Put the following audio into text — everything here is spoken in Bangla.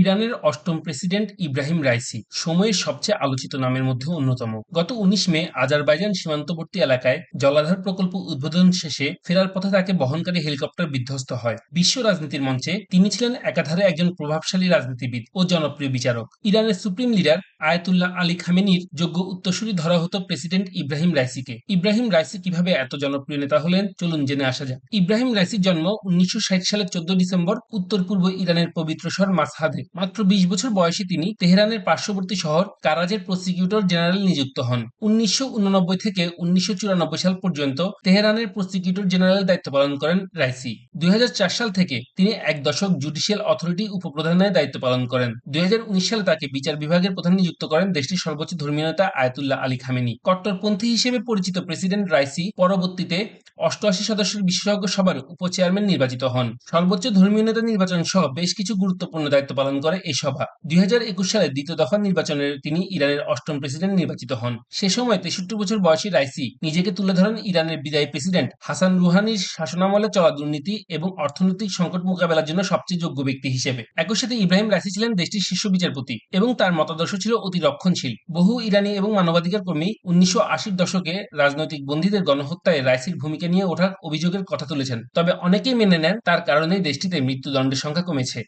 ইরানের অষ্টম প্রেসিডেন্ট ইব্রাহিম রাইসি সময়ের সবচেয়ে আলোচিত নামের মধ্যে অন্যতম। গত উনিশ মে আজারবাইজান সীমান্তবর্তী এলাকায় জলাধার প্রকল্প উদ্বোধন শেষে ফেরার পথে তাকে বহনকারী হেলিকপ্টার বিধ্বস্ত হয়। বিশ্ব রাজনীতির মঞ্চে তিনি ছিলেন একাধারে একজন প্রভাবশালী রাজনীতিবিদ ও জনপ্রিয় বিচারক। ইরানের সুপ্রিম লিডার আয়তুল্লাহ আলী খামেনির যোগ্য উত্তরসূরি ধরা হতো প্রেসিডেন্ট ইব্রাহিম রাইসিকে। ইব্রাহিম রাইসি কীভাবে এত জনপ্রিয় নেতা হলেন চলুন জেনে আসা যাক। ইব্রাহিম রাইসির জন্ম উনিশশো ষাট সালের চোদ্দ ডিসেম্বর উত্তর পূর্ব ইরানের পবিত্র শহর মাসহাদে মাত্র বিশ বছর বয়সে তিনি তেহরানের পার্শ্ববর্তী শহর কারাজের প্রসিকিউটর জেনারেল নিযুক্ত হন। উনিশশো থেকে উনিশশো চুরানব্বই সাল পর্যন্ত তেহরানের প্রসিকিউটর জেনারেল দায়িত্ব পালন করেন রাইসি। দুই হাজার চার সাল থেকে তিনি এক দশক জুডিশিয়াল অথরিটি উপপ্রধানের দায়িত্ব পালন করেন। দুই হাজার উনিশ সালে তাকে বিচার বিভাগের প্রধান নিযুক্ত করেন দেশটির সর্বোচ্চ ধর্মীয় নেতা আয়াতুল্লাহ আলী খামেনি। কট্টরপন্থী হিসেবে পরিচিত প্রেসিডেন্ট রাইসি পরবর্তীতে অষ্টআশি সদস্যের বিশেষজ্ঞ সভার উপচেয়ারম্যান নির্বাচিত হন। সর্বোচ্চ ধর্মীয় নেতা নির্বাচন সহ বেশ কিছু গুরুত্বপূর্ণ দায়িত্ব পালন করে এই সভা। দুই সালে দ্বিতীয় দফা নির্বাচনের তিনি ইরানের অষ্টম প্রেসিডেন্ট নির্বাচিত হন। সে সময় তেষট্টি বছর বয়সী রাইসি নিজেকে তুলে ধরেন ইরানের বিদায়ী প্রেসিডেন্ট হাসান রুহানির শাসনামলে চলা দুর্নীতি এবং অর্থনৈতিক সংকট মোকাবেলার জন্য সবচেয়ে যোগ্য ব্যক্তি হিসেবে। একই সাথে ইব্রাহিম রাইসি ছিলেন দেশটির শীর্ষ বিচারপতি এবং তার মতাদর্শ ছিল অতি রক্ষণশীল। বহু ইরানি এবং মানবাধিকার কর্মী উনিশশো আশির দশকে রাজনৈতিক বন্দীদের গণহত্যায় রাইসির ভূমিকা নিয়ে ওঠার অভিযোগের কথা তুলেছেন। তবে অনেকেই মেনে নেন তার কারণে দেশটিতে মৃত্যুদণ্ডের সংখ্যা কমেছে।